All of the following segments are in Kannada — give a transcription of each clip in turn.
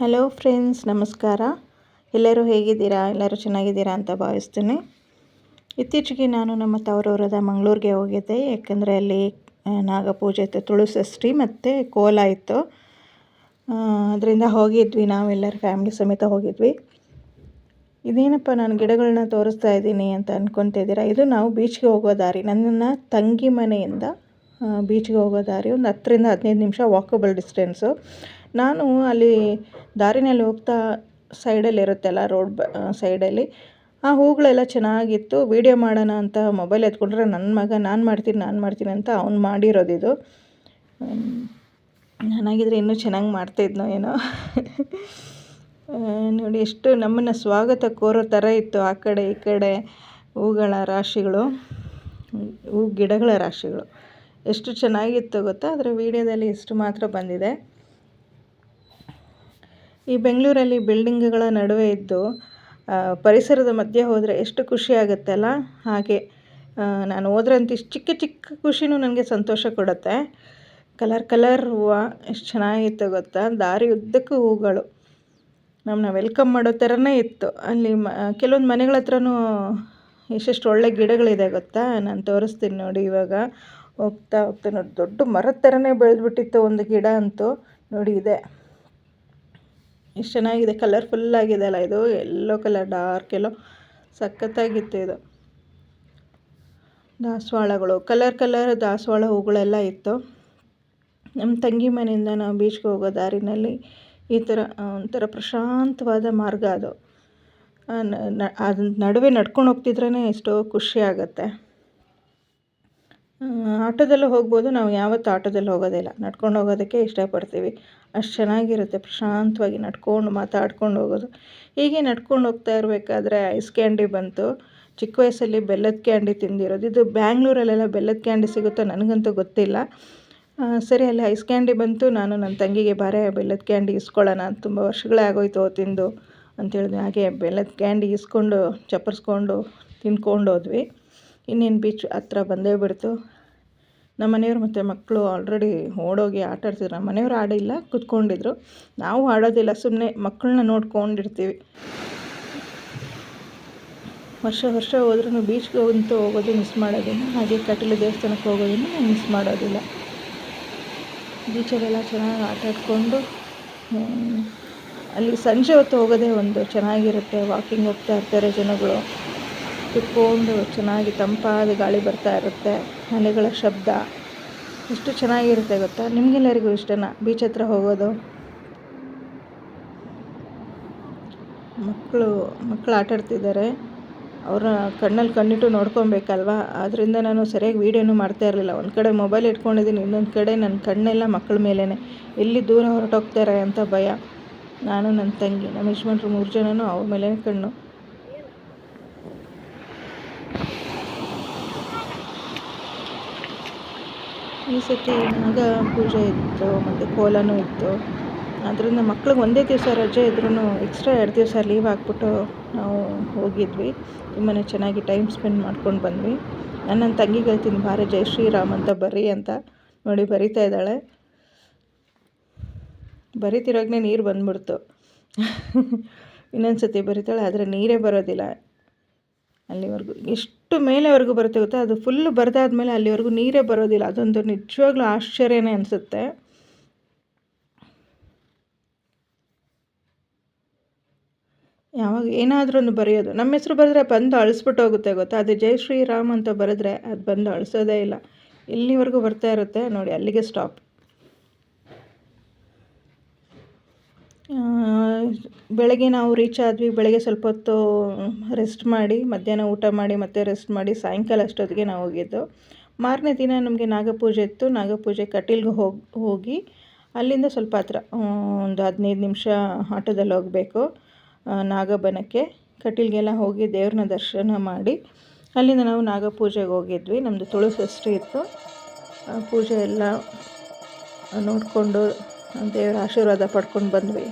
ಹಲೋ ಫ್ರೆಂಡ್ಸ್ ನಮಸ್ಕಾರ. ಎಲ್ಲರೂ ಹೇಗಿದ್ದೀರಾ? ಎಲ್ಲರೂ ಚೆನ್ನಾಗಿದ್ದೀರಾ ಅಂತ ಭಾವಿಸ್ತೀನಿ. ಇತ್ತೀಚೆಗೆ ನಾನು ನಮ್ಮ ತವರೂರದ ಮಂಗಳೂರಿಗೆ ಹೋಗಿದ್ದೆ. ಯಾಕಂದರೆ ಅಲ್ಲಿ ನಾಗಪೂಜೆ ಇತ್ತು ತುಳುಸಷ್ಟಿ ಮತ್ತು ಕೋಲ ಇತ್ತು. ಅದರಿಂದ ಹೋಗಿದ್ವಿ ನಾವೆಲ್ಲರೂ ಫ್ಯಾಮಿಲಿ ಸಮೇತ ಹೋಗಿದ್ವಿ. ಇದೇನಪ್ಪ, ನಾನು ಗಿಡಗಳನ್ನ ತೋರಿಸ್ತಾ ಇದ್ದೀನಿ ಅಂತ ಅಂದ್ಕೊತಿದ್ದೀರಾ ಇದು ನಾವು ಬೀಚ್ಗೆ ಹೋಗೋ ದಾರಿ. ನನ್ನ ತಂಗಿ ಮನೆಯಿಂದ ಬೀಚ್ಗೆ ಹೋಗೋ ದಾರಿ. ಒಂದು ಹತ್ತರಿಂದ ಹದಿನೈದು ನಿಮಿಷ ವಾಕಬಲ್ ಡಿಸ್ಟೆನ್ಸು ನಾನು ಅಲ್ಲಿ ದಾರಿನಲ್ಲಿ ಹೋಗ್ತಾ ಸೈಡಲ್ಲಿ ಇರುತ್ತಲ್ಲ ರೋಡ್ ಬ ಸೈಡಲ್ಲಿ ಆ ಹೂಗಳೆಲ್ಲ ಚೆನ್ನಾಗಿತ್ತು. ವೀಡಿಯೋ ಮಾಡೋಣ ಅಂತ ಮೊಬೈಲ್ ಎತ್ಕೊಂಡ್ರೆ ನನ್ನ ಮಗ, ನಾನು ಮಾಡ್ತೀನಿ ನಾನು ಮಾಡ್ತೀನಿ ಅಂತ ಅವ್ನು ಮಾಡಿರೋದಿದು. ನಾನಾಗಿದ್ದರೆ ಇನ್ನೂ ಚೆನ್ನಾಗಿ ಮಾಡ್ತಾಯಿದ್ನೋ ಏನೋ. ನೋಡಿ ಎಷ್ಟು ನಮ್ಮನ್ನು ಸ್ವಾಗತ ಕೋರೋ ಥರ ಇತ್ತು ಆ ಕಡೆ, ಈ ಕಡೆ ಹೂಗಳ ರಾಶಿಗಳು. ಹೂ, ಗಿಡಗಳ ರಾಶಿಗಳು. ಎಷ್ಟು ಚೆನ್ನಾಗಿತ್ತು ಗೊತ್ತಾ? ಅದರ ವೀಡಿಯೋದಲ್ಲಿ ಇಷ್ಟು ಮಾತ್ರ ಬಂದಿದೆ. ಈ ಬೆಂಗಳೂರಲ್ಲಿ ಬಿಲ್ಡಿಂಗ್ಗಳ ನಡುವೆ ಇದ್ದು ಪರಿಸರದ ಮಧ್ಯೆ ಹೋದರೆ ಎಷ್ಟು ಖುಷಿ ಅಲ್ಲ? ಹಾಗೆ ನಾನು ಹೋದ್ರಂತ ಇಷ್ಟು ಚಿಕ್ಕ ಚಿಕ್ಕ ಖುಷಿನೂ ನನಗೆ ಸಂತೋಷ ಕೊಡುತ್ತೆ. ಕಲರ್ ಕಲರ್ ಹೂವು, ಎಷ್ಟು ಚೆನ್ನಾಗಿತ್ತು ಗೊತ್ತಾ? ದಾರಿ ಉದ್ದಕ್ಕೂ ಹೂಗಳು. ನಮ್ಮನ್ನ ವೆಲ್ಕಮ್ ಮಾಡೋ ಥರನೇ ಇತ್ತು. ಅಲ್ಲಿ ಮ, ಕೆಲವೊಂದು ಮನೆಗಳ ಹತ್ರನೂ ಎಷ್ಟೆಷ್ಟು ಒಳ್ಳೆ ಗಿಡಗಳಿದೆ ಗೊತ್ತಾ? ನಾನು ತೋರಿಸ್ತೀನಿ ನೋಡಿ ಇವಾಗ. ಹೋಗ್ತಾ ಹೋಗ್ತಾ ನೋಡಿ, ದೊಡ್ಡ ಮರದ ಥರನೇ ಬೆಳೆದ್ಬಿಟ್ಟಿತ್ತು ಒಂದು ಗಿಡ ಅಂತೂ. ನೋಡಿ ಇದೆ. ಎಷ್ಟು ಚೆನ್ನಾಗಿದೆ ಕಲರ್ಫುಲ್ಲಾಗಿದೆ ಅಲ್ಲ ಇದು. ಎಲ್ಲೋ ಕಲರ್ ಡಾರ್ಕ್ ಎಲ್ಲೋ ಸಖತ್ತಾಗಿತ್ತು ಇದು. ದಾಸವಾಳಗಳು ಕಲರ್ ಕಲರ್ ದಾಸವಾಳ ಹೂಗಳೆಲ್ಲ ಇತ್ತು. ನಮ್ಮ ತಂಗಿ ಮನೆಯಿಂದ ನಾವು ಬೀಚ್ಗೆ ಹೋಗೋ ದಾರಿನಲ್ಲಿ ಈ ಥರ ಒಂಥರ ಪ್ರಶಾಂತವಾದ ಮಾರ್ಗ ಅದು. ಅದು ನಡುವೆ ನಡ್ಕೊಂಡು ಹೋಗ್ತಿದ್ರೇ ಎಷ್ಟೋ ಖುಷಿ ಆಗುತ್ತೆ. ಆಟೋದಲ್ಲೂ ಹೋಗ್ಬೋದು. ನಾವು ಯಾವತ್ತೂ ಆಟೋದಲ್ಲಿ ಹೋಗೋದಿಲ್ಲ ನಡ್ಕೊಂಡು ಹೋಗೋದಕ್ಕೆ ಇಷ್ಟಪಡ್ತೀವಿ. ಅಷ್ಟು ಚೆನ್ನಾಗಿರುತ್ತೆ. ಪ್ರಶಾಂತವಾಗಿ ನಡ್ಕೊಂಡು ಮಾತಾಡ್ಕೊಂಡು ಹೋಗೋದು. ಹೀಗೆ ನಡ್ಕೊಂಡು ಹೋಗ್ತಾ ಇರಬೇಕಾದ್ರೆ ಐಸ್ ಕ್ಯಾಂಡಿ ಬಂತು. ಚಿಕ್ಕ ವಯಸ್ಸಲ್ಲಿ ಬೆಲ್ಲದ ಕ್ಯಾಂಡಿ ತಿಂದಿರೋದು. ಇದು ಬ್ಯಾಂಗ್ಳೂರಲ್ಲೆಲ್ಲ ಬೆಲ್ಲದ ಕ್ಯಾಂಡಿ ಸಿಗುತ್ತೋ ನನಗಂತೂ ಗೊತ್ತಿಲ್ಲ. ಸರಿ, ಅಲ್ಲಿ ಐಸ್ ಕ್ಯಾಂಡಿ ಬಂತು. ನಾನು ನನ್ನ ತಂಗಿಗೆ, ಬಾರೆ, ಬೆಲ್ಲದ ಕ್ಯಾಂಡಿ ಇಸ್ಕೊಳ್ಳೋಣ. ತುಂಬ ವರ್ಷಗಳೇ ಆಗೋಯ್ತು ತಿಂದು. ಅಂತೇಳಿದ್ವಿ ಹಾಗೆ ಬೆಲ್ಲದ ಕ್ಯಾಂಡಿ ಇಸ್ಕೊಂಡು, ಚಪ್ಪರಿಸ್ಕೊಂಡು ತಿನ್ಕೊಂಡು ಹೋದ್ವಿ. ಇನ್ನೇನು ಬೀಚ್ ಹತ್ರ ಬಂದೇ ಬಿಡ್ತು. ನಮ್ಮ ಮನೆಯವ್ರು ಮತ್ತು ಮಕ್ಕಳು ಆಲ್ರೆಡಿ ಓಡೋಗಿ ಆಟ ಆಡ್ತಿದ್ರು. ನಮ್ಮ ಮನೆಯವ್ರು ಆಡಿಲ್ಲ, ಕುತ್ಕೊಂಡಿದ್ರು. ನಾವು ಆಡೋದಿಲ್ಲ ಸುಮ್ಮನೆ ಮಕ್ಕಳನ್ನ ನೋಡ್ಕೊಂಡಿರ್ತೀವಿ. ವರ್ಷ ವರ್ಷ ಹೋದ್ರೂ ಬೀಚ್ಗೆ ಅಂತೂ ಹೋಗೋದು ಮಿಸ್ ಮಾಡೋದಿಲ್ಲ. ಹಾಗೆ ಕಟೀಲು ದೇವಸ್ಥಾನಕ್ಕೆ ಹೋಗೋದನ್ನು ನಾನು ಮಿಸ್ ಮಾಡೋದಿಲ್ಲ. ಬೀಚಲ್ಲೆಲ್ಲ ಚೆನ್ನಾಗಿ ಆಟ ಆಡಿಕೊಂಡು ಅಲ್ಲಿ ಸಂಜೆ ಹೊತ್ತು ಹೋಗೋದೇ ಒಂದು ಚೆನ್ನಾಗಿರುತ್ತೆ. ವಾಕಿಂಗ್ ಹೋಗ್ತಾ ಇರ್ತಾರೆ ಜನಗಳು. ಕುತ್ಕೊಂಡು ಚೆನ್ನಾಗಿ ತಂಪಾದ ಗಾಳಿ ಬರ್ತಾ ಇರುತ್ತೆ ಅಲೆಗಳ ಶಬ್ದ. ಎಷ್ಟು ಚೆನ್ನಾಗಿರುತ್ತೆ ಗೊತ್ತಾ? ನಿಮಗೆಲ್ಲರಿಗೂ ಇಷ್ಟನಾ? ಬೀಚ್ ಹತ್ರ ಹೋಗೋದು? ಮಕ್ಕಳು ಮಕ್ಕಳು ಆಟಾಡ್ತಿದ್ದಾರೆ ಅವರ ಕಣ್ಣಲ್ಲಿ ಕಣ್ಣಿಟ್ಟು ನೋಡ್ಕೊಬೇಕಲ್ವಾ? ಆದ್ದರಿಂದ ನಾನು ಸರಿಯಾಗಿ ವೀಡಿಯೋನು ಮಾಡ್ತಾ ಇರಲಿಲ್ಲ. ಒಂದು ಕಡೆ ಮೊಬೈಲ್ ಇಟ್ಕೊಂಡಿದ್ದೀನಿ, ಇನ್ನೊಂದು ಕಡೆ ನನ್ನ ಕಣ್ಣೆಲ್ಲ ಮಕ್ಕಳ ಮೇಲೇ ಎಲ್ಲಿ ದೂರ ಹೊರಟೋಗ್ತಾರೆ ಅಂತ ಭಯ. ನಾನು ನನ್ನ ತಂಗಿ. ನಮ್ಮ ಯಜಮಾನ್ರು ಮೂರು ಜನನೂ ಅವ್ರ ಮೇಲೇ ಕಣ್ಣು. ಈ ಸತಿ ನನಗೆ ಪೂಜೆ ಇತ್ತು, ಮತ್ತು ಕೋಲನೂ ಇತ್ತು. ಅದರಿಂದ ಮಕ್ಳಿಗೆ ಒಂದೇ ದಿವಸ ರಜೆ ಇದ್ರೂ ಎಕ್ಸ್ಟ್ರಾ ಎರಡು ದಿವಸ ಲೀವ್ ಹಾಕ್ಬಿಟ್ಟು ನಾವು ಹೋಗಿದ್ವಿ. ತುಂಬಾ ಚೆನ್ನಾಗಿ ಟೈಮ್ ಸ್ಪೆಂಡ್ ಮಾಡ್ಕೊಂಡು ಬಂದ್ವಿ. ನಾನು ನನ್ನ ತಂಗಿಗೆ ಹೇಳ್ತೀನಿ, ಬಾರಿ ಜೈ ಶ್ರೀರಾಮ್ ಅಂತ ಬರ್ರಿ ಅಂತ. ನೋಡಿ ಬರಿತಾ ಇದ್ದಾಳೆ. ಬರಿತಿರೋಗ್ನೇ ನೀರು ಬಂದ್ಬಿಡ್ತು. ಇನ್ನೊಂದು ಸತಿ ಬರಿತಾಳೆ, ಆದರೆ ನೀರೇ ಬರೋದಿಲ್ಲ. ಅಲ್ಲಿವರೆಗೂ ಎಷ್ಟು ಮೇಲೆವರೆಗೂ ಬರುತ್ತೆ ಗೊತ್ತಾ? ಅದು ಫುಲ್ ಬರೆದಾದ್ಮೇಲೆ ಅಲ್ಲಿವರೆಗೂ ನೀರೇ ಬರೋದಿಲ್ಲ. ಅದೊಂದು ನಿಜವಾಗ್ಲೂ ಆಶ್ಚರ್ಯನೇ ಅನಿಸುತ್ತೆ. ಯಾವಾಗ ಏನಾದರೂ ಒಂದು ಬರೆಯೋದು. ನಮ್ಮ ಹೆಸರು ಬರೆದ್ರೆ ಬಂದು ಅಳಿಸ್ಬಿಟ್ಟು ಹೋಗುತ್ತೆ ಗೊತ್ತಾ? ಅದು ಜೈ ಶ್ರೀರಾಮ್ ಅಂತ ಬರೆದ್ರೆ ಅದು ಬಂದು ಅಳಿಸೋದೇ ಇಲ್ಲ. ಇಲ್ಲಿವರೆಗೂ ಬರ್ತಾ ಇರುತ್ತೆ ನೋಡಿ, ಅಲ್ಲಿಗೆ ಸ್ಟಾಪ್ ಬೆಳಗ್ಗೆ ನಾವು ರೀಚ್ ಆದ್ವಿ, ಬೆಳಗ್ಗೆ ಸ್ವಲ್ಪ ಹೊತ್ತು ರೆಸ್ಟ್ ಮಾಡಿ, ಮಧ್ಯಾಹ್ನ ಊಟ ಮಾಡಿ, ಮತ್ತೆ ರೆಸ್ಟ್ ಮಾಡಿ, ಸಾಯಂಕಾಲ ಅಷ್ಟೊತ್ತಿಗೆ ನಾವು ಹೋಗಿದ್ದು. ಮಾರನೇ ದಿನ ನಮಗೆ ನಾಗಪೂಜೆ ಇತ್ತು, ನಾಗಪೂಜೆ ಕಟೀಲ್ಗೆ ಹೋಗಿ ಹೋಗಿ ಅಲ್ಲಿಂದ ಸ್ವಲ್ಪ ಹತ್ರ ಒಂದು ಹದಿನೈದು ನಿಮಿಷ ಆಟೋದಲ್ಲಿ ಹೋಗಬೇಕು ನಾಗಬನಕ್ಕೆ. ಕಟೀಲ್ಗೆಲ್ಲ ಹೋಗಿ ದೇವ್ರನ್ನ ದರ್ಶನ ಮಾಡಿ ಅಲ್ಲಿಂದ ನಾವು ನಾಗಪೂಜೆಗೆ ಹೋಗಿದ್ವಿ. ನಮ್ಮದು ತುಳಸಷ್ಠಿ ಇತ್ತು. ಪೂಜೆ ಎಲ್ಲ ನೋಡಿಕೊಂಡು ದೇವರ ಆಶೀರ್ವಾದ ಪಡ್ಕೊಂಡು ಬಂದ್ವಿ.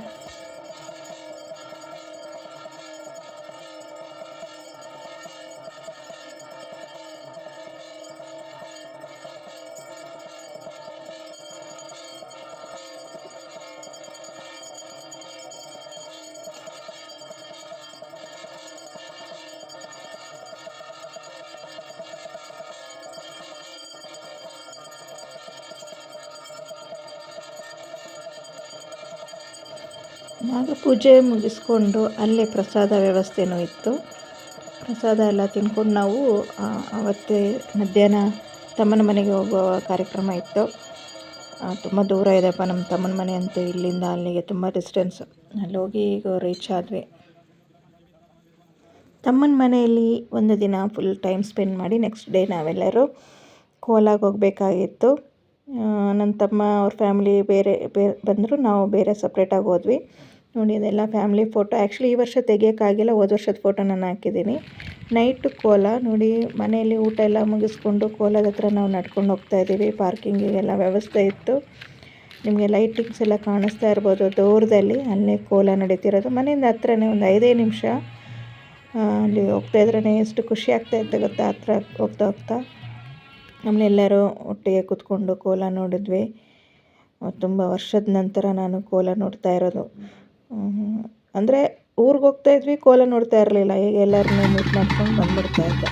ನಾಗಪೂಜೆ ಮುಗಿಸ್ಕೊಂಡು ಅಲ್ಲೇ ಪ್ರಸಾದ ವ್ಯವಸ್ಥೆನೂ ಇತ್ತು. ಪ್ರಸಾದ ಎಲ್ಲ ತಿನ್ಕೊಂಡು ನಾವು ಅವತ್ತೇ ಮಧ್ಯಾಹ್ನ ತಮ್ಮನ ಮನೆಗೆ ಹೋಗುವ ಕಾರ್ಯಕ್ರಮ ಇತ್ತು. ತುಂಬ ದೂರ ಇದೆಪ್ಪ ನಮ್ಮ ತಮ್ಮನ ಮನೆ ಅಂತೂ ಇಲ್ಲಿಂದ ಅಲ್ಲಿಗೆ ತುಂಬ ಡಿಸ್ಟೆನ್ಸ್ ಅಲ್ಲಿ ಹೋಗಿ ಈಗ ರೀಚ್ ಆದ್ವಿ. ತಮ್ಮನ ಮನೆಯಲ್ಲಿ ಒಂದು ದಿನ ಫುಲ್ ಟೈಮ್ ಸ್ಪೆಂಡ್ ಮಾಡಿ ನೆಕ್ಸ್ಟ್ ಡೇ ನಾವೆಲ್ಲರೂ ಕೋಲಾಗ ಹೋಗಬೇಕಾಗಿತ್ತು. ನನ್ನ ತಮ್ಮ ಅವ್ರ ಫ್ಯಾಮಿಲಿ ಬೇರೆ ಬೇರೆ ಬಂದರು, ನಾವು ಬೇರೆ ಸಪ್ರೇಟಾಗಿ ಹೋದ್ವಿ. ನೋಡಿ, ಇದೆಲ್ಲ ಫ್ಯಾಮಿಲಿ ಫೋಟೋ ಆ್ಯಕ್ಚುಲಿ ಈ ವರ್ಷ ತೆಗಿಯೋಕ್ಕಾಗಿಲ್ಲ, ಹೋದ ವರ್ಷದ ಫೋಟೋ ನಾನು ಹಾಕಿದ್ದೀನಿ. ನೈಟ್ ಕೋಲ, ನೋಡಿ, ಮನೆಯಲ್ಲಿ ಊಟ ಎಲ್ಲ ಮುಗಿಸ್ಕೊಂಡು ಕೋಲದ ಹತ್ರ ನಾವು ನಡ್ಕೊಂಡು ಹೋಗ್ತಾ ಇದ್ದೀವಿ. ಪಾರ್ಕಿಂಗಿಗೆಲ್ಲ ವ್ಯವಸ್ಥೆ ಇತ್ತು. ನಿಮಗೆ ಲೈಟಿಂಗ್ಸ್ ಎಲ್ಲ ಕಾಣಿಸ್ತಾ ಇರ್ಬೋದು ದೂರದಲ್ಲಿ, ಅಲ್ಲೇ ಕೋಲ ನಡೀತಿರೋದು. ಮನೆಯಿಂದ ಹತ್ರನೇ ಒಂದು ಐದೇ ನಿಮಿಷ ಅಲ್ಲಿ ಹೋಗ್ತಾ ಇದ್ರೇ ಎಷ್ಟು ಖುಷಿ ಆಗ್ತಾ ಇತ್ತು ಗೊತ್ತಾ? ಹತ್ರ ಹೋಗ್ತಾ ಹೋಗ್ತಾ. ಆಮೇಲೆ ಎಲ್ಲರೂ ಒಟ್ಟಿಗೆ ಕೂತ್ಕೊಂಡು ಕೋಲ ನೋಡಿದ್ವಿ. ತುಂಬ ವರ್ಷದ ನಂತರ ನಾನು ಕೋಲ ನೋಡ್ತಾ ಇರೋದು. ಅಂದರೆ ಊರಿಗೆ ಹೋಗ್ತಾ ಇದ್ವಿ ಕೋಲ ನೋಡ್ತಾ ಇರಲಿಲ್ಲ. ಈಗ ಎಲ್ಲರನ್ನೂ ಮೀಟ್ ಮಾಡ್ಕೊಂಡು ಬಂದ್ಬಿಡ್ತಾ ಇದ್ದೆ.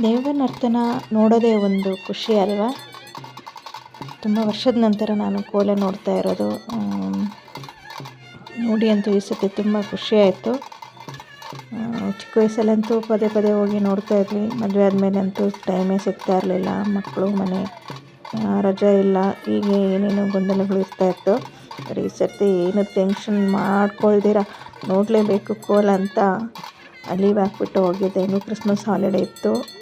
ದೇವ ನರ್ತನ ನೋಡೋದೇ ಒಂದು ಖುಷಿ ಅಲ್ವಾ? ತುಂಬ ವರ್ಷದ ನಂತರ ನಾನು ಕೋಲೆ ನೋಡ್ತಾ ಇರೋದು. ನೋಡಿ ಅಂತೂ ಈ ಸತಿ ತುಂಬ ಖುಷಿ ಆಯಿತು. ಚಿಕ್ಕ ವಯಸ್ಸಲ್ಲಂತೂ ಪದೇ ಪದೇ ಹೋಗಿ ನೋಡ್ತಾ ಇದ್ವಿ. ಮದುವೆ ಆದಮೇಲೆ ಅಂತೂ ಟೈಮೇ ಸಿಗ್ತಾ ಇರಲಿಲ್ಲ. ಮಕ್ಕಳು, ಮನೆ ರಜಾ ಇಲ್ಲ. ಹೀಗೆ ಏನೇನೋ ಗೊಂದಲಗಳು ಇರ್ತಾ ಇತ್ತು. ಬಟ್ ಈ ಸರ್ತಿ ಏನು ಟೆನ್ಷನ್ ಮಾಡ್ಕೊಳ್ದಿರ? ನೋಡಲೇಬೇಕು ಕೋಲ ಅಂತ ಲೀವ್ ಹಾಕ್ಬಿಟ್ಟು ಹೋಗಿದ್ದೆ. ಇನ್ನು ಕ್ರಿಸ್ಮಸ್ ಹಾಲಿಡೇ ಇತ್ತು.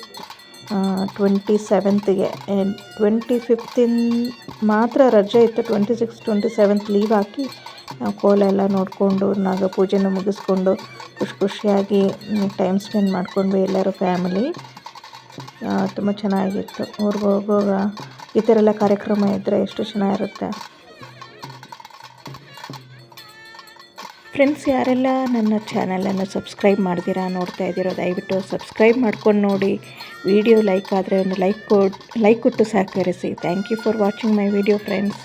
ಟ್ವೆಂಟಿ ಸೆವೆಂತ್ಗೆ ಟ್ವೆಂಟಿ ಫಿಫ್ತಿನ್ ಮಾತ್ರ ರಜೆ ಇತ್ತು. Twenty six twenty seventh leave ಹಾಕಿ ನಾವು ಕೋಲ ಎಲ್ಲ ನೋಡಿಕೊಂಡು ನಾಗ ಪೂಜೆನ ಮುಗಿಸ್ಕೊಂಡು ಖುಷಿ ಖುಷಿಯಾಗಿ ಟೈಮ್ ಸ್ಪೆಂಡ್ ಮಾಡ್ಕೊಂಡ್ವಿ ಎಲ್ಲರೂ ಫ್ಯಾಮಿಲಿ ತುಂಬ ಚೆನ್ನಾಗಿತ್ತು. ಊರಿಗೆ ಹೋಗುವಾಗ ಈ ಥರ ಎಲ್ಲ ಕಾರ್ಯಕ್ರಮ ಇದ್ದರೆ ಎಷ್ಟು ಚೆನ್ನಾಗಿರುತ್ತೆ. ಫ್ರೆಂಡ್ಸ್ ಯಾರೆಲ್ಲ ನನ್ನ ಚಾನಲನ್ನು ಸಬ್ಸ್ಕ್ರೈಬ್ ಮಾಡ್ತೀರಾ ನೋಡ್ತಾ ಇದ್ದೀರೋ, ದಯವಿಟ್ಟು ಸಬ್ಸ್ಕ್ರೈಬ್ ಮಾಡ್ಕೊಂಡು ನೋಡಿ. ವಿಡಿಯೋ ಲೈಕ್ ಆದರೆ ಒಂದು ಲೈಕ್ ಕೊಟ್ಟು ಲೈಕ್ ಕೊಟ್ಟು ಸಹಕರಿಸಿ. Thank you for watching my video friends